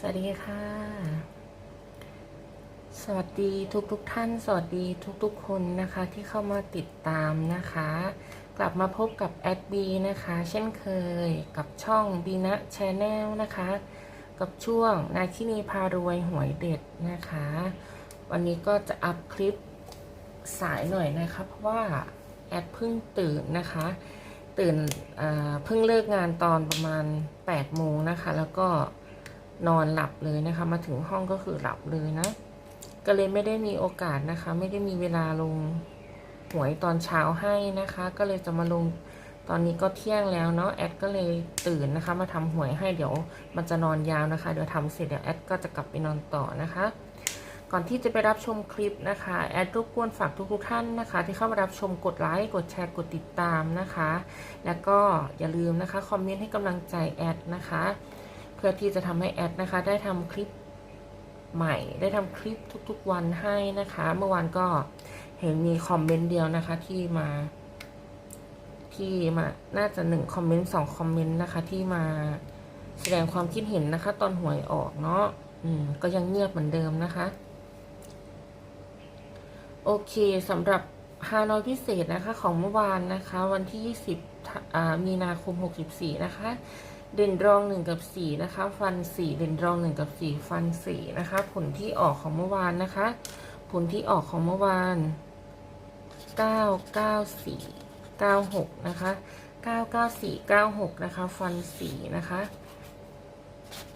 สวัสดีค่ะ สวัสดีทุกทุกๆท่าน สวัสดีทุกทุกๆคนนะคะที่เข้ามาติดตามนะคะ กลับมาพบกับแอดบีนะคะ เช่นเคยกับช่องบีนะชแนลนะคะ กับช่วงนาคินีพารวยหวยเด็ดนะคะ วันนี้ก็จะอัพคลิปสายหน่อยนะคะ เพราะว่าแอดเพิ่งตื่นนะคะ ตื่นเพิ่งเลิกงานตอนประมาณ8โมงนะคะ แล้วก็ นอนหลับเลยนะคะ มาถึงห้องก็คือหลับเลยนะ ก็เลยไม่ได้มีโอกาสนะคะ ไม่ได้มีเวลาลงหวยตอนเช้าให้นะคะ ก็เลยจะมาลงตอนนี้ก็เที่ยงแล้วเนาะแอดก็เลยตื่นนะคะ มาทำหวยให้เดี๋ยวมันจะนอนยาวนะคะเดี๋ยวทำเสร็จเดี๋ยวแอดก็จะกลับไปนอนต่อนะคะ ก่อนที่จะไปรับชมคลิปนะคะแอดรบกวนฝากทุกๆท่านนะคะ ที่เข้ามารับชมกดไลค์กดแชร์กดติดตามนะคะ แล้วก็อย่าลืมนะคะคอมเมนต์ให้กำลังใจแอดนะคะ เพื่อที่จะทำให้แอดนะคะ ได้ทำคลิปใหม่ได้ทำคลิปทุกๆวันให้นะคะ เมื่อวานก็เห็นมีคอมเมนต์เดียวนะคะที่มา ที่มาน่าจะหนึ่งคอมเมนต์สองคอมเมนต์นะคะ ที่มาแสดงความคิดเห็นนะคะ ตอนหวยออกเนาะอืม ก็ยังเงียบเหมือนเดิมนะคะ โอเคสำหรับฮานอยพิเศษนะคะ ของเมื่อวานนะคะ วันที่ 20มีนาคม 64 นะคะ เด่นรอง1กับ4นะคะ ฟัน4เด่นรอง1กับ4ฟัน4นะคะ ผลที่ออกของเมื่อวานนะคะ ผลที่ออกของเมื่อวาน994 96นะคะ994 96นะคะ ฟัน4นะคะ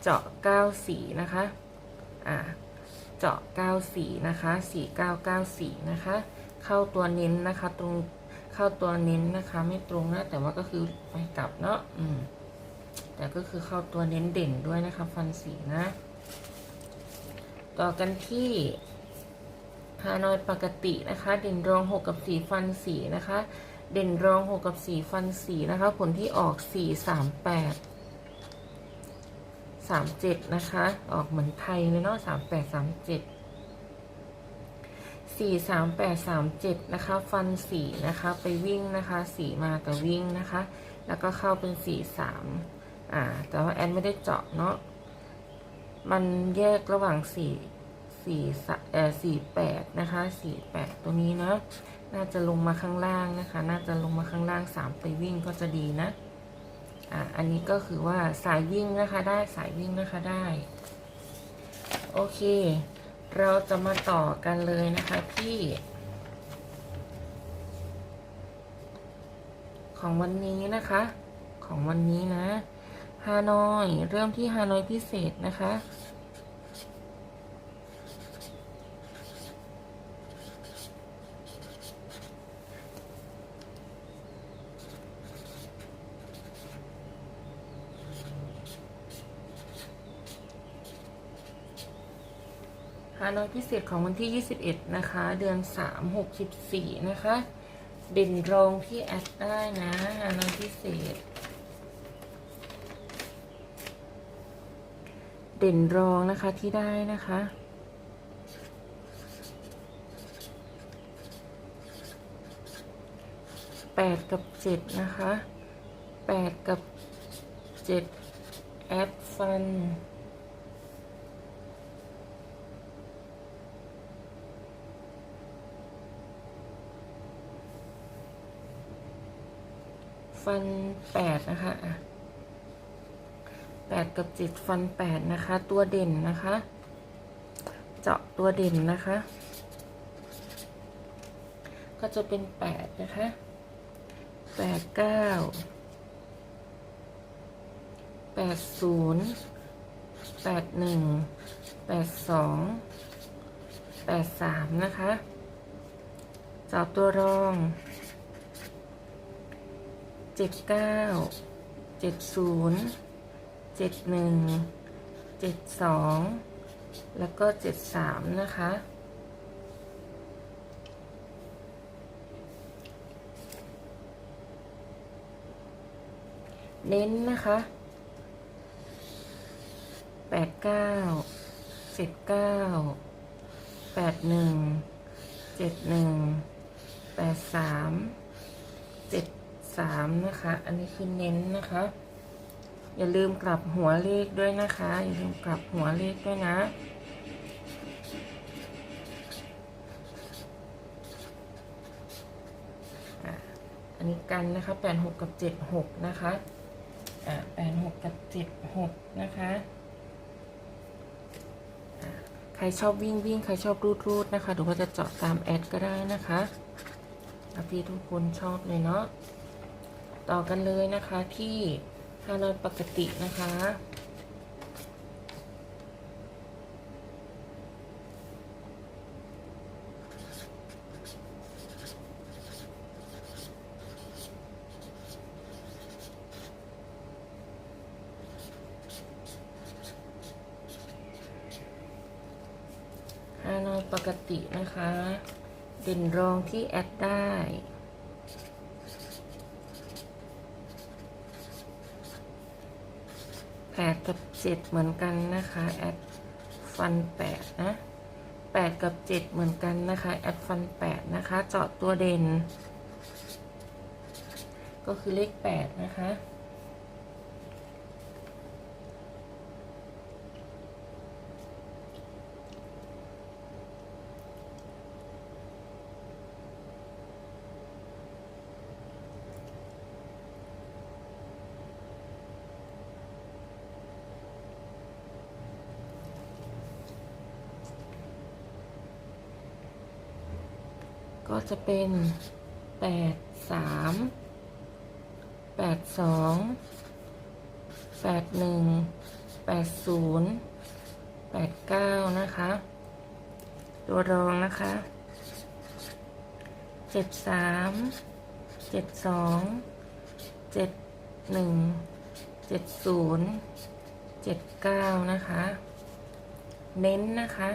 เจาะ94นะคะอ่าเจาะ94นะคะ4994นะคะ เข้าตัวเน้นนะคะ ตรงเข้าตัวเน้นนะคะ ไม่ตรงนะแต่ว่าก็คือไปกลับเนาะอืม แต่ก็คือเข้าตัวเน้นเด่นด้วยนะคะ ฟันสีนะ ต่อกันที่ฮานอยปกตินะคะ เด่นรอง 6 กับ 4 ฟันสีนะคะ เด่นรอง 6 กับ 4 ฟันสีนะคะ ผลที่ออก 4 3 8สามเจ็ดนะคะ ออกเหมือนไทยเลยเนาะสามแปดสามเจ็ดสี่สามแปดสามเจ็ดนะคะ ฟันสีนะคะ ไปวิ่งนะคะสีมากับวิ่งนะคะ แล้วก็เข้าเป็นสี่สาม อ่า แต่ว่าแอนไม่ได้เจาะเนาะ มันแยกระหว่างสี่สี่เอ่อสี่แปดนะคะสี่แปดตัวนี้เนาะ น่าจะลงมาข้างล่างนะคะ น่าจะลงมาข้างล่างสามไปวิ่งก็จะดีนะ อะอันนี้ก็คือว่าสายวิ่งนะคะได้สายวิ่งนะคะได้ โอเค เราจะมาต่อกันเลยนะคะที่ของวันนี้นะคะ ของวันนี้นะ ฮานอย เริ่มที่ฮานอยพิเศษนะคะฮานอยพิเศษของวันที่ 21 นะคะ เดือน 3 64 นะคะ เด่นรองที่แอดได้นะฮานอยพิเศษ เด่นรองนะคะที่ได้นะคะ แปดกับเจ็ดนะคะ แปดกับเจ็ดแอดฟันฟันแปดนะคะอะ ดกับเจ็ดฟันแปดนะคะ ตัวเด่นนะคะ เจาะตัวเด่นนะคะ ก็จะเป็นแปดนะคะแปดเก้าแปดศูนย์แปดหนึ่งแปดสองแปดสามนะคะเจาะตัวรองเจ็ดเก้าเจ็ดศูนย์ เจ็ดหนึ่งเจ็ดสองแล้วก็เจ็ดสามนะคะ เน้นนะคะแปดเก้าเจ็ดเก้าแปดหนึ่งเจ็ดหนึ่งแปดสามเจ็ดสามนะคะ อันนี้คือเน้นนะคะ อย่าลืมกลับหัวเลขด้วยนะคะ อย่าลืมกลับหัวเลขด้วยนะอันนี้กันนะคะแปดหกกับเจ็ดหกนะคะอ่าแปดหกกับเจ็ดหกนะคะใครชอบวิ่งวิ่งใครชอบรูดรูดนะคะหรือว่าจะเจาะตามแอดก็ได้นะคะที่ทุกคนชอบเลยเนาะต่อกันเลยนะคะที่ ฮานอยปกตินะคะฮานอยปกตินะคะ เด่นรองที่แอดได้แปดกับ เจ็ดเหมือนกันนะคะแอดฟันแปดนะแปดกับเจ็ดเหมือนกันนะคะแอดฟันแปดนะคะ เจาะตัวเด่น ก็คือเลขแปดนะคะ ก็จะเป็นแปดสามแปดสองแปดหนึ่งแปดศูนย์แปดเก้านะคะ ตัวรองนะคะเจ็ดสามเจ็ดสองเจ็ดหนึ่งเจ็ดศูนย์เจ็ดเก้านะคะ เน้นนะคะ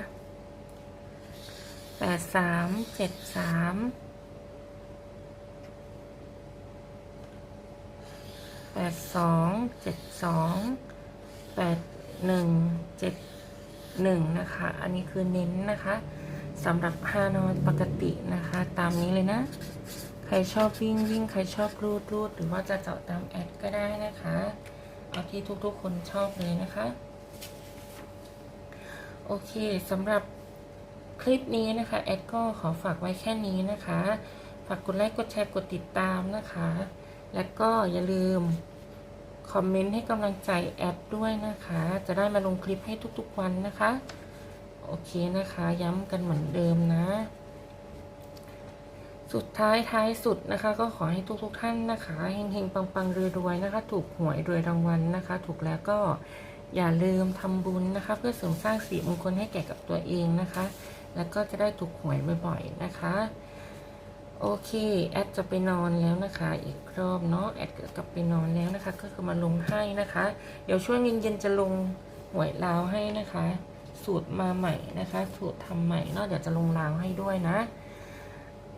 แปดสามเจ็ดสามแปดสองเจ็ดสองแปดหนึ่งเจ็ดหนึ่งนะคะ อันนี้คือเน้นนะคะสำหรับฮานอยปกตินะคะ ตามนี้เลยนะ ใครชอบวิ่งวิ่ง ใครชอบรูดรูดหรือว่าจะเจาะตามแอดก็ได้นะคะ เอาที่ทุกๆคนชอบเลยนะคะ โอเคสำหรับ ลิปนี้นะคะแอดก็ขอฝากไว้แค่นี้นะคะ ฝากกดไลค์กดแชร์กดติดตามนะคะ และก็อย่าลืมคอมเมนต์ให้กำลังใจแอดด้วยนะคะ จะได้มาลงคลิปให้ทุกๆวันนะคะ โอเคนะคะ ย้ำกันเหมือนเดิมนะ สุดท้ายท้ายสุดนะคะ ก็ขอให้ทุกๆท่านนะคะเฮงๆปังๆรวยๆนะคะ ถูกหวยรวยรางวัลนะคะ ถูกแล้วก็อย่าลืมทำบุญนะคะ เพื่อเสริมสร้างสีมงคลให้แก่กับตัวเองนะคะ แล้วก็จะได้ถูกหวยบ่อยๆนะคะ โอเค แอดจะไปนอนแล้วนะคะ อีกรอบเนาะแอดกลับไปนอนแล้วนะคะ ก็คือมาลงให้นะคะ เดี๋ยวช่วงเย็นๆจะลงหวยลาวให้นะคะ สูตรมาใหม่นะคะ สูตรทำใหม่เนาะเดี๋ยวจะลงลาวให้ด้วยนะ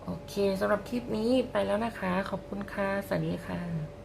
โอเคสำหรับคลิปนี้ไปแล้วนะคะ ขอบคุณค่ะ สวัสดีค่ะ